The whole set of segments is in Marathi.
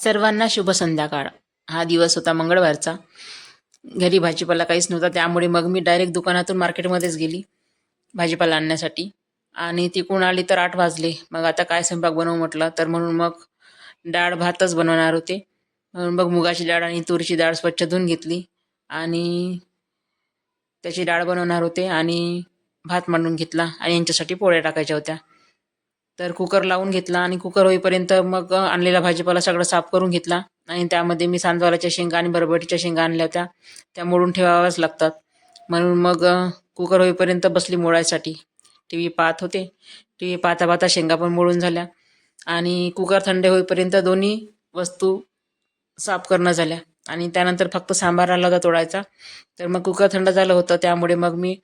सर्वांना शुभ संध्याकाळ. हा दिवस होता मंगळवारचा. घरी भाजीपाला काहीच नव्हता त्यामुळे मग मी डायरेक्ट दुकानातून मार्केटमध्येच गेली भाजीपाला आणण्यासाठी. आणि तिकडून आली तर आठ वाजले. मग आता काय स्वयंपाक बनवू म्हटलं तर म्हणून मग डाळ भातच बनवणार होते. म्हणून मग मुगाची डाळ आणि तुरीची डाळ स्वच्छ धुवून घेतली. आणि त्याची डाळ बनवणार होते आणि भात मांडून घेतला. आणि यांच्यासाठी पोळ्या टाकायच्या होत्या. तर कुकर लावून घेतला आणि कुकर होईपर्यंत मग आणलेला भाजीपाला सगळं साफ करून घेतला. आणि त्यामध्ये मी सांजवालाच्या शेंगा आणि बरबटीच्या शेंगा आणल्या होत्या. त्या मोडून ठेवाव्याच लागतात. म्हणून मग कुकर होईपर्यंत बसली मोडायसाठी. टी व्ही पाहत होते. टी व्ही पाहता पाहता शेंगा पण मोडून झाल्या. आणि कुकर थंड होईपर्यंत दोन्ही वस्तू साफ करणं झाल्या. आणि त्यानंतर फक्त सांबार राहिला होता तोडायचा. तर मग कुकर थंड झालं होतं. त्यामुळे मग मी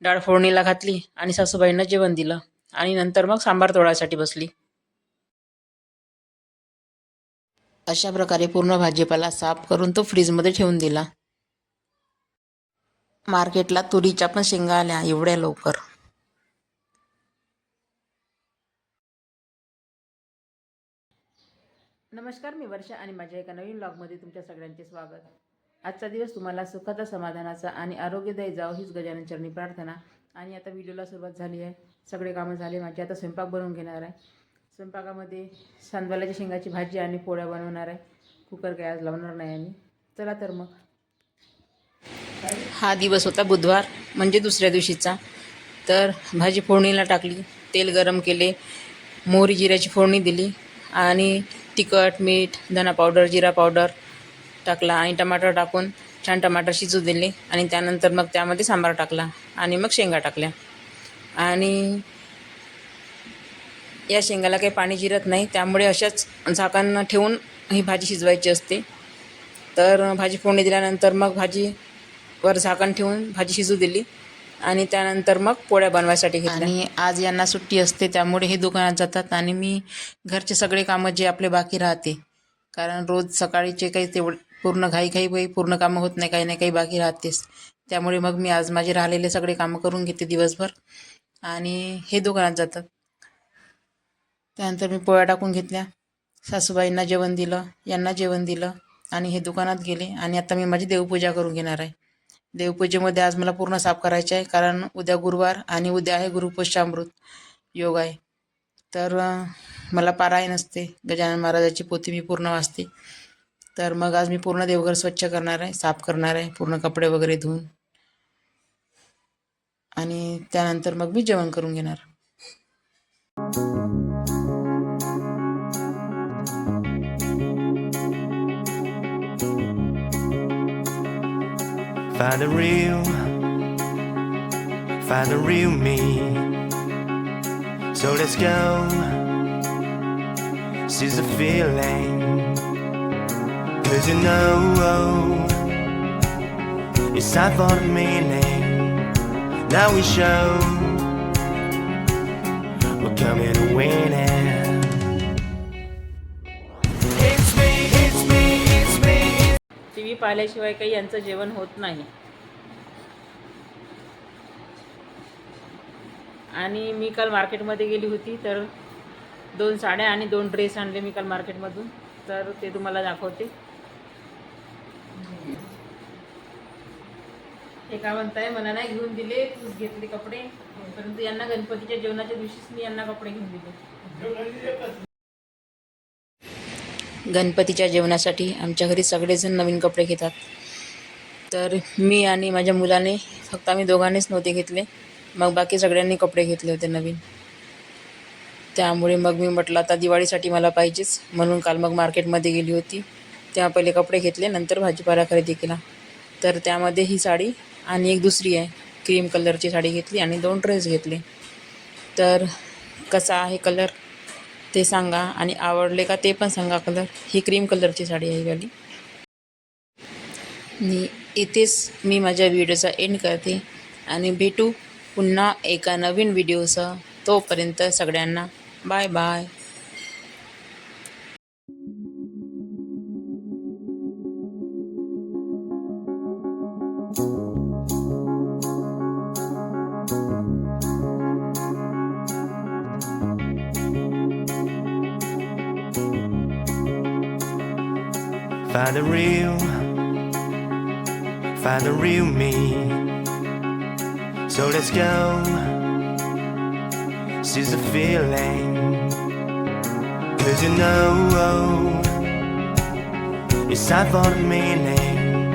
डाळ फोडणीला घातली आणि सासूबाईंना जेवण दिलं. आणि नंतर मग सांबार तोडायसाठी बसली. अशा प्रकारे पूर्ण भाजीपाला साफ करून तो फ्रीजमध्ये ठेवून दिला. मार्केटला तुरीच्या पण शेंगा आल्या एवढ्या लवकर. नमस्कार मी वर्षा आणि माझ्या एका नवीन ब्लॉगमध्ये तुमच्या सगळ्यांचे स्वागत. आजचा दिवस तुम्हाला सुखाचा समाधानाचा आणि आरोग्यदायी जावं हीच गजानन चरणी प्रार्थना. आणि आता व्हिडिओला सुरुवात झाली आहे. सगळे कामं झाले. माझे आता स्वयंपाक बनवून घेणार आहे. स्वयंपाकामध्ये सांदवाल्याच्या शेंगाची भाजी आणि पोळ्या बनवणार आहे. कुकर काय आज लावणार नाही आम्ही. चला तर मग. हा दिवस होता बुधवार म्हणजे दुसऱ्या दिवशीचा. तर भाजी फोडणीला टाकली तेल गरम केले मोहरी जिऱ्याची फोडणी दिली आणि तिखट मीठ धना पावडर जिरा पावडर टाकला आणि टमाटर टाकून छान टमाटर शिजू दिले आणि त्यानंतर मग त्यामध्ये सांबार टाकला आणि मग शेंगा टाकल्या. आणि या शेंगाला काही पाणी जिरत नाही. त्यामुळे अशाच झाकण ठेवून ही भाजी शिजवायची असते. तर भाजी फोडणी दिल्यानंतर मग भाजी वर झाकण ठेवून भाजी शिजू दिली आणि त्यानंतर मग पोळ्या बनवायसाठी घेतल्या. आणि आज यांना सुट्टी असते त्यामुळे हे दुकानात जातात आणि मी घरचे सगळे कामं जे आपले बाकी राहते. कारण रोज सकाळीचे काही तेवढे पूर्ण घाई घाई बाई पूर्ण कामं होत नाही काही ना काही बाकी राहतेच. त्यामुळे मग मी आज माझे राहिलेले सगळे कामं करून घेते दिवसभर. आणि हे दुकानात जातात. त्यानंतर मी पोळ्या टाकून घेतल्या. सासूबाईंना जेवण दिलं यांना जेवण दिलं आणि हे दुकानात गेले आणि आता मी माझी देवपूजा करून घेणार आहे. देवपूजेमध्ये आज मला पूर्ण साफ करायचे आहे कारण उद्या गुरुवार आणि उद्या आहे गुरुपुष्यामृत योग आहे. तर मला पारायण असते. गजानन महाराजाची पोथी मी पूर्ण वाचते. तर मग आज मी पूर्ण देवघर स्वच्छ करणार आहे साफ करणार आहे पूर्ण कपडे वगैरे धुवून. आणि त्यानंतर मग मी जेवण करून घेणार Find the real, find the real me. So let's go, seize the feeling. Cause you know, it's time for the meaning. Now we show, we're coming to win it. It's me, it's me, it's me, T V पाहिल्याशिवाय काही यांचं जेवण होत नाही. आणि मी काल मार्केटमध्ये गेली होती तर दोन साड्या आणि दोन ड्रेस आणले मी काल मार्केटमधून. तर ते तुम्हाला दाखवते. हे काय म्हणताय मला नाही घेऊन दिले तूच घेतले कपडे. परंतु यांना गणपतीच्या जेवणाच्या दिवशीच मी यांना कपडे घेऊन दिले. गणपतीच्या जेवणासाठी आमच्या घरी सगळेजण नवीन कपडे घेतात. तर मी आणि माझ्या मुलाने फक्त आम्ही दोघांनीच नव्हते घेतले. मग बाकी सगळ्यांनी कपडे घेतले होते नवीन. त्यामुळे मग मी म्हटलं आता दिवाळीसाठी मला पाहिजेच. म्हणून काल मग मार्केटमध्ये गेली होती. तेव्हा पहिले कपडे घेतले नंतर भाजीपाला खरेदी केला. तर त्यामध्ये ही साडी आणि एक दुसरी आहे क्रीम कलरची साडी घेतली आणि दोन ड्रेस घेतले. तर कसा आहे कलर ते सांगा आणि आवडले का ते पण सांगा कलर ही क्रीम कलरची साडी आहे ही वाली. आणि इथेच मी माझ्या व्हिडिओचा एंड करते आणि भेटू पुन्हा एका नवीन व्हिडिओसह तोपर्यंत सगळ्यांना bye bye Find the real, find the real me. So let's go, seize the feeling. Cause you know, oh, it's time for the meaning.